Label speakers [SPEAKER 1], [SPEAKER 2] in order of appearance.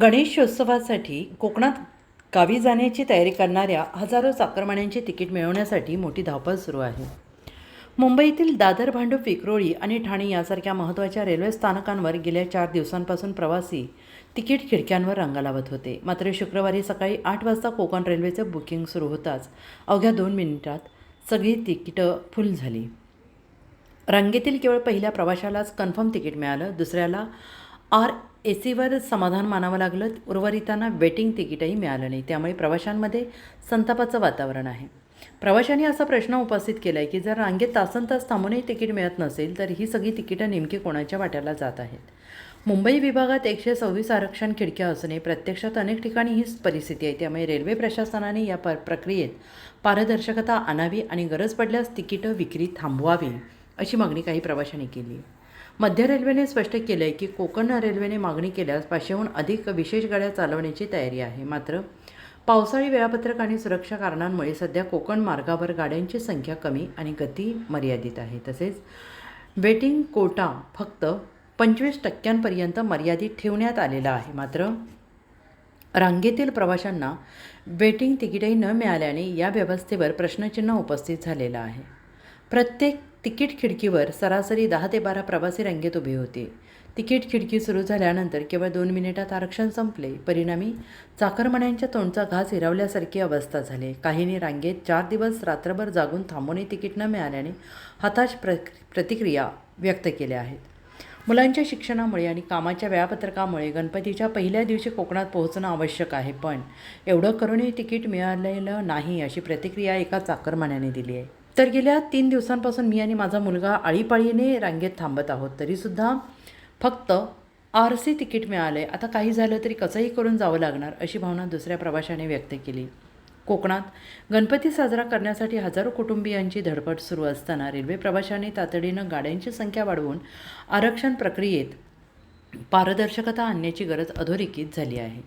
[SPEAKER 1] गणेशोत्सवासाठी कोकणात गावी जाण्याची तयारी करणाऱ्या हजारो चाकरमान्यांचे तिकीट मिळवण्यासाठी मोठी धावपळ सुरू आहे. मुंबईतील दादर भांडूप विक्रोळी आणि ठाणे यासारख्या महत्त्वाच्या रेल्वे स्थानकांवर गेल्या चार दिवसांपासून प्रवासी तिकीट खिडक्यांवर रंगा लावत होते. मात्र शुक्रवारी सकाळी आठ वाजता कोकण रेल्वेचं बुकिंग सुरू होताच अवघ्या दोन मिनिटात सगळी तिकीटं फुल झाली. रांगेतील केवळ पहिल्या प्रवाशालाच कन्फर्म तिकीट मिळालं दुसऱ्याला आर ए सीवर समाधान मानावं लागलं. उर्वरितांना वेटिंग तिकीटही मिळालं नाही. त्यामुळे प्रवाशांमध्ये संतापाचं वातावरण आहे. प्रवाशांनी असा प्रश्न उपस्थित केला आहे की जर रांगेत तासन तास थांबूनही तिकीट मिळत नसेल तर ही सगळी तिकीटं नेमकी कोणाच्या वाट्याला जात आहेत? मुंबई विभागात एकशे सव्वीस आरक्षण खिडक्या असणे प्रत्यक्षात अनेक ठिकाणी हीच परिस्थिती आहे. त्यामुळे रेल्वे प्रशासनाने या प प्रक्रियेत पारदर्शकता आणावी आणि गरज पडल्यास तिकीटं विक्री थांबवावी अशी मागणी काही प्रवाशांनी केली आहे. मध्य रेल्वेने स्पष्ट केलं आहे की कोकण रेल्वेने मागणी केल्यास पाचशेहून अधिक विशेष गाड्या चालवण्याची तयारी आहे. मात्र पावसाळी वेळापत्रक आणि सुरक्षा कारणांमुळे सध्या कोकण मार्गावर गाड्यांची संख्या कमी आणि गती मर्यादित आहे. तसेच वेटिंग कोटा फक्त पंचवीस टक्क्यांपर्यंत मर्यादित ठेवण्यात आलेला आहे. मात्र रांगेतील प्रवाशांना वेटिंग तिकीटही न मिळाल्याने या व्यवस्थेवर प्रश्नचिन्ह उपस्थित झालेलं आहे. प्रत्येक तिकीट खिडकीवर सरासरी दहा ते बारा प्रवासी रांगेत उभे होते. तिकीट खिडकी सुरू झाल्यानंतर केवळ दोन मिनिटात आरक्षण संपले. परिणामी चाकरमान्यांच्या तोंडचा घास हिरावल्यासारखी अवस्था झाली. काहींनी रांगेत चार दिवस रात्रभर जागून थांबूनही तिकीट न मिळाल्याने हताश प्र प्रतिक्रिया व्यक्त केल्या आहेत. मुलांच्या शिक्षणामुळे आणि कामाच्या वेळापत्रकामुळे गणपतीच्या पहिल्या दिवशी कोकणात पोहोचणं आवश्यक आहे. पण एवढं करूनही तिकीट मिळालेलं नाही अशी प्रतिक्रिया एका चाकरमान्याने दिली आहे. तर गेल्या तीन दिवसांपासून मी आणि माझा मुलगा आळीपाळीने रांगेत थांबत आहोत. तरीसुद्धा फक्त आर सी तिकीट मिळालं. आहे आता काही झालं तरी कसंही करून जावं लागणार अशी भावना दुसऱ्या प्रवाशाने व्यक्त केली. कोकणात गणपती साजरा करण्यासाठी हजारो कुटुंबियांची धडपड सुरू असताना रेल्वे प्रवाशांनी तातडीनं गाड्यांची संख्या वाढवून आरक्षण प्रक्रियेत पारदर्शकता आणण्याची गरज अधोरेखित झाली आहे.